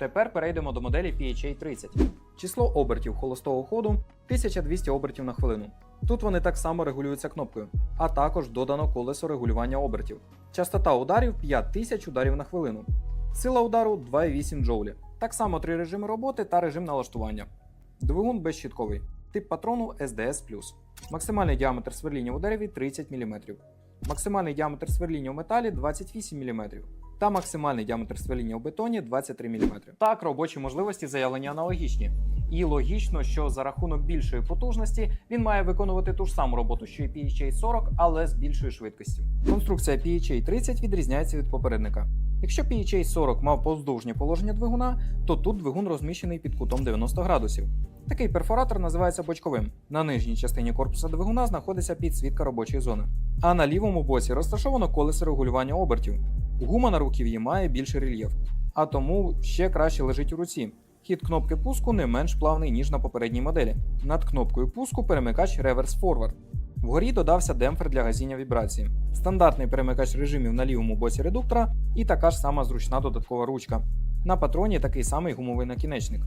Тепер перейдемо до моделі PHA 30. Число обертів холостого ходу 1200 обертів на хвилину. Тут вони так само регулюються кнопкою, а також додано колесо регулювання обертів. Частота ударів 5000 ударів на хвилину. Сила удару 2,8 джоулі. Так само три режими роботи та режим налаштування. Двигун безщітковий. Тип патрону SDS+. Максимальний діаметр сверління у дереві 30 мм. Максимальний діаметр сверління у металі 28 мм. Та максимальний діаметр сверління у бетоні 23 мм. Так, робочі можливості заявлені аналогічні. І логічно, що за рахунок більшої потужності він має виконувати ту ж саму роботу, що і PHA 40, але з більшою швидкістю. Конструкція PHA 30 відрізняється від попередника. Якщо PHA 40 мав поздовжнє положення двигуна, то тут двигун розміщений під кутом 90 градусів. Такий перфоратор називається бочковим. На нижній частині корпуса двигуна знаходиться підсвітка робочої зони. А на лівому боці розташовано колесо регулювання обертів. Гума на руків'ї має більший рельєф, а тому ще краще лежить у руці. Хід кнопки пуску не менш плавний, ніж на попередній моделі. Над кнопкою пуску перемикач Reverse Forward. Вгорі додався демпфер для газіння вібрації, стандартний перемикач режимів на лівому боці редуктора і така ж сама зручна додаткова ручка. На патроні такий самий гумовий накінечник.